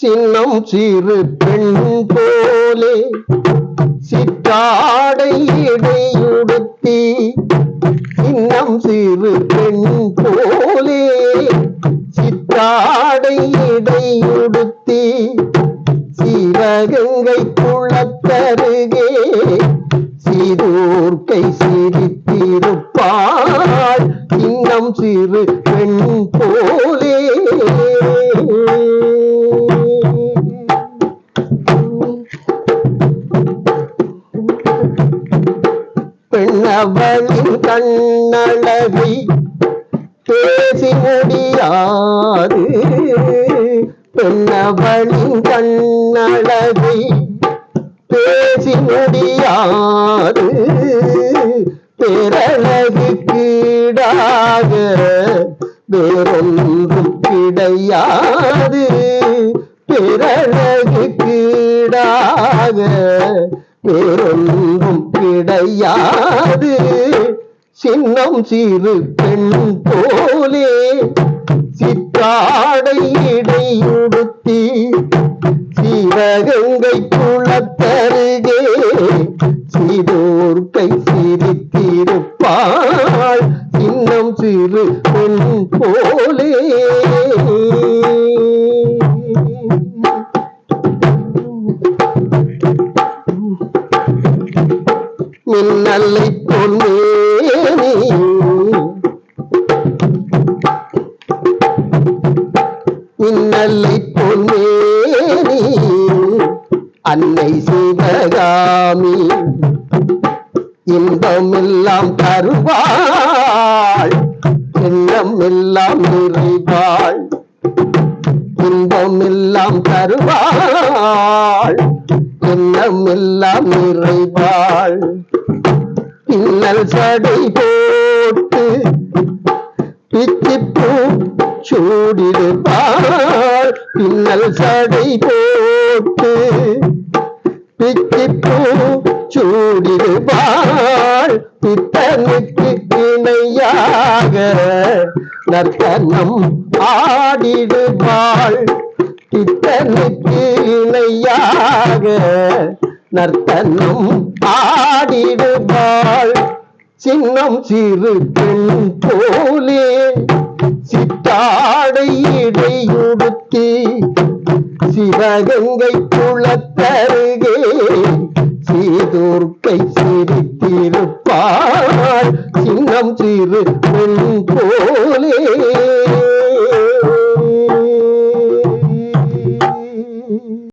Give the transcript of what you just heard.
சின்னம் சிறு பெண் போலே சிற்றாடை இடையுடுத்தி சின்னம் சிறு பெண் போலே சிற்றாடை இடையுடுத்தி சிவகங்கை குளத்தருகே சீதூர்க்கை சிரித்திருப்பாள். சின்னம் சிறு பெண்ணவளின் கண்ணழகை பேசி முடியாது. பெண்ணவளின் கண்ணழகை பேசி முடியாது. பேரழகு கீடாக வேறொன்றும் கிடையாது. பேரழகு கீடாக வேறொன்றும் கிடையாது. சின்னம் சிறு பெண் போலே சிற்றாடை இடையுடுத்தி சிவகங்கை குளத்தருகே சீதோர்க்கை சிரித்திருப்பாள். சின்னம் சிறு பெண் போலே நல்லை பொன்னேனி மின்னலை பொன்னேனி அன்னை சிவகாமி. இன்பமெல்லாம் தருவாள். எண்ணம் எல்லாம் நிறைவாள். இன்பமெல்லாம் தருவாள். உள்ளம் எல்லாம் நிறைவாள் பின்னல் சடை போட்டு பிச்சிப்பூ சூடிடுவாள். பின்னல் சடை போட்டு பிச்சிப்பூ சூடிடுவாள். பித்தனுக்கு இணையாக நர்த்தனம் ஆடிடுவாள். இத்தனுக்கு இணையாக நர்த்தனம் ஆடிடுவாள். சின்னம் சிறு பெண் போலே சித்தாடை இடையுடுத்தி சிவகங்கை குளத்தருகே சீதூர்க்கை சிரித்திருப்பாள். சின்னம் சிறு பெண் போலே